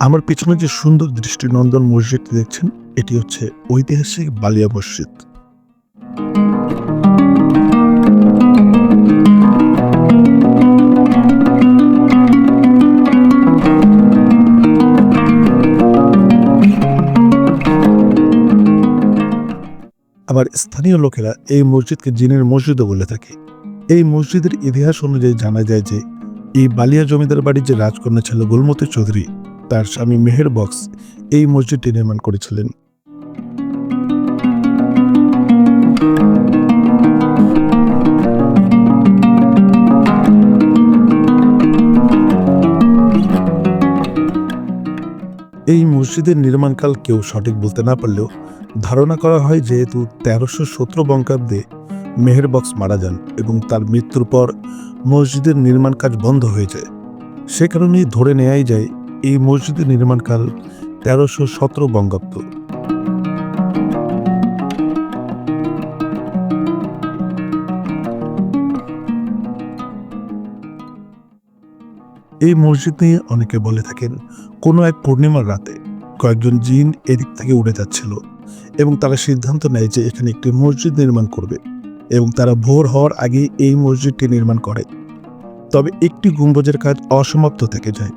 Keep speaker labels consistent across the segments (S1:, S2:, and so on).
S1: আমার পিছনে যে সুন্দর দৃষ্টিনন্দন মসজিদটি দেখছেন, এটি হচ্ছে ঐতিহাসিক বালিয়া মসজিদ। আবার স্থানীয় লোকেরা এই মসজিদকে জিনের মসজিদও বলে থাকে। এই মসজিদের ইতিহাস অনুযায়ী জানা যায় যে, এই বালিয়া জমিদার বাড়ির যে রাজকন্যা ছিল গুলমতি চৌধুরী তার স্বামী মেহের বক্স এই মসজিদটি নির্মাণ করেছিলেন। এই মসজিদের নির্মাণকাল কেউ সঠিক বলতে না পারলেও ধারণা করা হয় যেহেতু তেরোশো সতেরো বঙ্কাব্দে মেহের বক্স মারা যান এবং তার মৃত্যুর পর মসজিদের নির্মাণ কাজ বন্ধ হয়ে যায়। সে কারণেই ধরে নেয়াই যায় এই মসজিদের নির্মাণকাল তেরোশো সতেরো বঙ্গাব্দ। এই মসজিদ নিয়ে অনেকে বলে থাকেন, কোনো এক পূর্ণিমার রাতে কয়েকজন জিন এদিক থেকে উড়ে যাচ্ছিল এবং তারা সিদ্ধান্ত নেয় যে এখানে একটি মসজিদ নির্মাণ করবে এবং তারা ভোর হওয়ার আগে এই মসজিদটি নির্মাণ করে। তবে একটি গম্বুজের কাজ অসমাপ্ত থেকে যায়।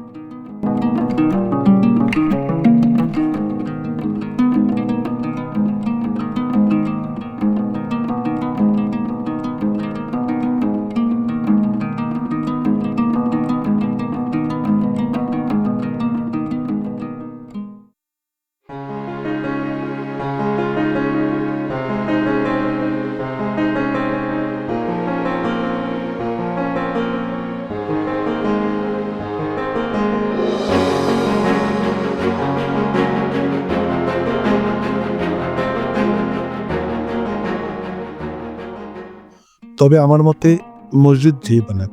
S1: তবে আমার মতে মসজিদ যে বানাক,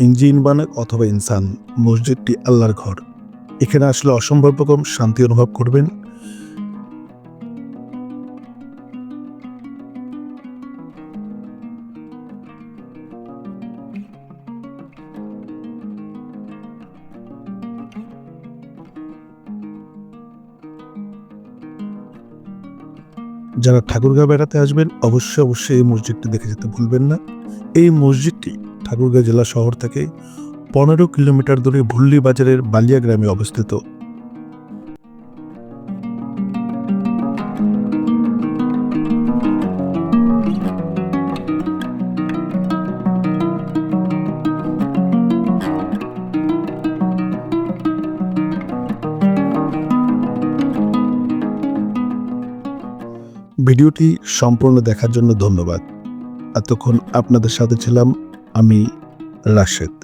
S1: ইঞ্জিন বানাক অথবা ইনসান, মসজিদটি আল্লাহর ঘর। এখানে আসলে অসম্ভব রকম শান্তি অনুভব করবেন যারা ঠাকুরগাঁও বেড়াতে আসবেন, অবশ্যই অবশ্যই এই মসজিদটি দেখে যেতে ভুলবেন না। এই মসজিদটি ঠাকুরগাঁও জেলা শহর থেকে পনেরো কিলোমিটার দূরে ভুল্লি বাজারের বালিয়া গ্রামে অবস্থিত। ভিডিওটি সম্পূর্ণ দেখার জন্য ধন্যবাদ। এতক্ষণ আপনাদের সাথে ছিলাম আমি রাশেদ।